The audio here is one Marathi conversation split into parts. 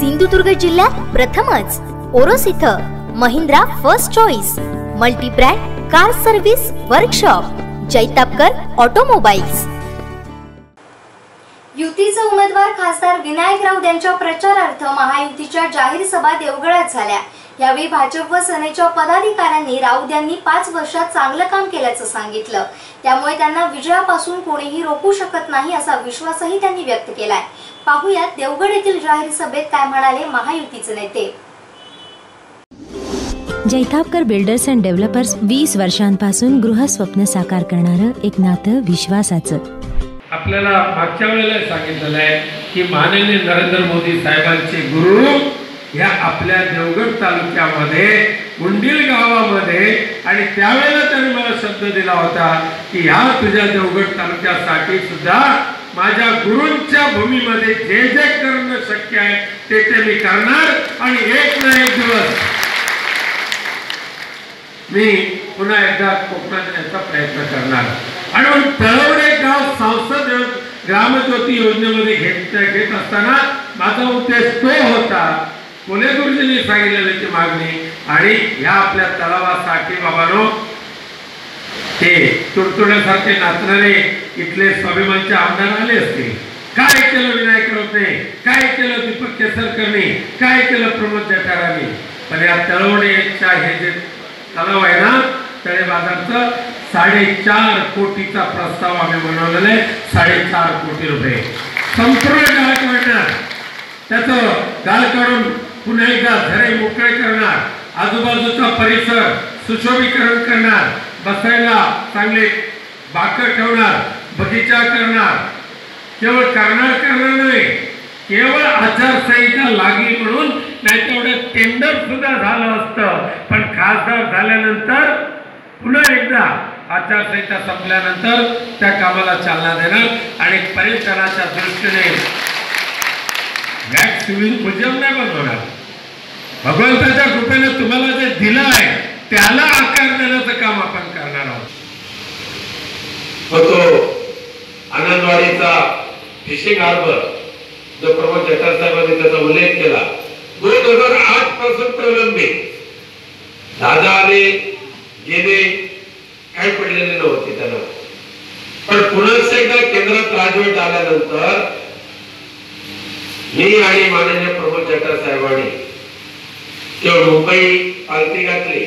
सिंधुदुर्ग जिल्ह्यात प्रथमच. ओरोस इथं Mahindra first choice multibrand car service workshop Jaitapkar automobiles. युतीचे उमेदवार खासदार विनायक राऊत यांच्या प्रचारार्थ महायुतीच्या जाहीर सभा देवगडात झाल्या. यावेळी भाजप व सेनेच्या पदाधिकाऱ्यांनी राऊत यांनी पाच वर्षात चांगलं काम केल्याचं सांगितलं. त्यामुळे त्यांना विजयापासून कोणीही रोखू शकत नाही असा विश्वासही त्यांनी व्यक्त केलाय. पाहुयात देवगड येथील जाहीर सभेत काय म्हणाले महायुतीचे नेते. जैतापकर बिल्डर्स अँड डेव्हलपर्स वीस वर्षांपासून गृहस्वप्न साकार करणारं एक नातं विश्वासाचं. आपल्याला मागच्या वेळेला सांगितलेलं आहे की माननीय नरेंद्र मोदी साहेबांचे गुरु या आपल्या देवगड तालुक्यामध्ये उंडील गावामध्ये आणि त्यावेळेला त्यांनी मला शब्द दिला होता की ह्या तुझ्या देवगड तालुक्यासाठी सुद्धा माझ्या गुरूंच्या भूमीमध्ये जे जे करणं शक्य आहे ते ते मी करणार आणि एक ना एक दिवस मी पुन्हा एकदा कोकणात येण्याचा प्रयत्न करणार. आणि तळवडे गाव संसद ग्रामज्योती योजनेमध्ये घेत घेत असताना माझा उद्देश तो होता पुणे गुरुजींनी सांगितलेली मागणी आणि ह्या आपल्या तलावासाठी बाबानो ते तुडतुड्यासारखे नाचणारे इथले स्वाभिमानचे आमदार आले असतील. काय केलं विनायक राऊतने काय केलं दीपक केसरकरने? काय केलं प्रमोद जठारांनी पण या तळवडेच्या हे जे तलाव आहे ना तळे बाजारचं साडेचार कोटीचा प्रस्ताव आम्ही बनवलेला आहे. साडेचार कोटी रुपये. संपूर्ण गाळ काढणार. त्याचं गाळ काढून पुन्हा एकदा झरे मोकळे करणार. आजूबाजूचा परिसर सुशोभीकरण करणार. बसायला चांगले बाकं ठेवणार बगीचा करणार. केवळ करणार करणार नाही केवळ आचारसंहिता लागली म्हणून नाही तेवढं टेंडर सुद्धा झालं असतं. पण खासदार झाल्यानंतर पुन्हा एकदा आचारसंहिता संपल्यानंतर त्या कामाला चालना देणार आणि पर्यटनाच्या दृष्टीने वॅक्स मुजब नाही बनवणार भगवंताच्या कृपेने तुम्हाला जे दिलं आहे त्याला आकार देण्याचं काम आपण करणार आहोत. तो आनंदवाडीचा फिशिंग हार्बर जो प्रमोद चटर साहेबांनी त्याचा उल्लेख केला. दोन हजार आठपासून प्रलंबित. दादा आले गेले काय पडलेले नव्हते त्यांना. पण पुन्हा एकदा केंद्रात राजवट आल्यानंतर मी आणि माननीय प्रमोद जटा साहेबांनी केवळ मुंबई पालती घातली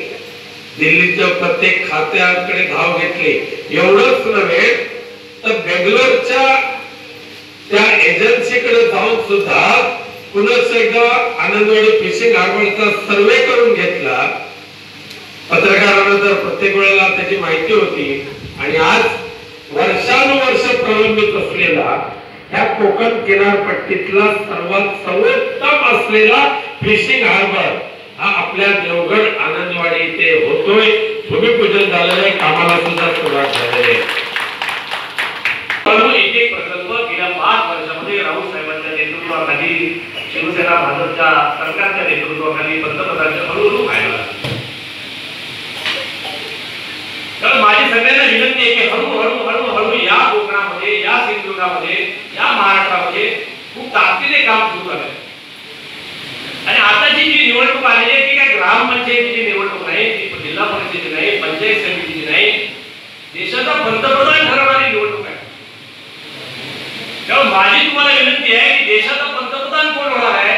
दिल्लीच्या प्रत्येक खात्याकडे धाव घेतली एवढंच नव्हे तर बेंगलोरच्या त्या एजन्सीकडे जाऊन सुद्धा पुन्हा एकदा आनंदवाडी फिशिंग हार्बरचा सर्वे करून घेतला. पत्रकारांना तर प्रत्येक वेळेला त्याची माहिती होती आणि आज वर्षानुवर्ष प्रलंबित असलेला ह्या कोकण किनारपट्टीतला सर्वात सर्वोत्तम असलेला फिशिंग हार्बर हा आपल्या देवगड आनंदवाडी इथे होतोय. भूमिपूजन झालेलं आहे कामाला सुद्धा सुरुवात झालेली आहे. एक एक प्रकल्प गेल्या पाच वर्षामध्ये राऊत साहेबांच्या नेतृत्वाखाली शिवसेना भाजपच्या सरकारच्या नेतृत्वाखाली पंतप्रधानांच्या हळूहळू व्हायला तर माझी सगळ्यांना विनंती आहे की हळूहळू हळूहळू या कोकणामध्ये या सिंधुदुर्गामध्ये या महाराष्ट्रामध्ये खूप ताकदीने काम सुरू झालं आणि आताची जी निवडणूक आली आहे ती काय ग्रामपंचायतीची निवडणूक नाही ती जिल्हा परिषदेची नाही पंचायत समितीची नाही. देशाचा पंतप्रधान ठरवणारी निवडणूक आहे. तेव्हा माझी तुम्हाला विनंती आहे की देशाचा पंतप्रधान कोण होणार आहे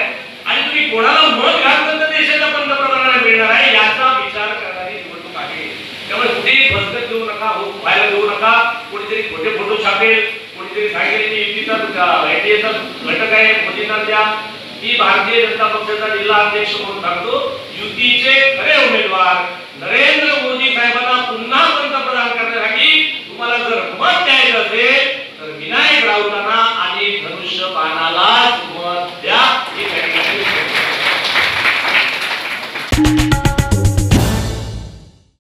आणि तुम्ही कोणाला मत घातलं तर देशाच्या पंतप्रधानाला मिळणार आहे याचा विचार करणारी निवडणूक आहे त्यामुळे कुठेही फसगत देऊ नका हो व्हायला देऊ नका. कोणीतरी खोटे फोटो छापेल कोणीतरी सांगेल की युतीचा एनडीएचा घटक आहे मोदींना द्या. मी भारतीय जनता पक्षाचा जिल्हा अध्यक्ष म्हणून सांगतो युतीचे खरे उमेदवार नरेंद्र मोदी साहेबांना पुन्हा पंतप्रधान करण्यासाठी तुम्हाला जर मत द्यायचं असेल तर विनायक राऊतांना आणि धनुष्य बाणाला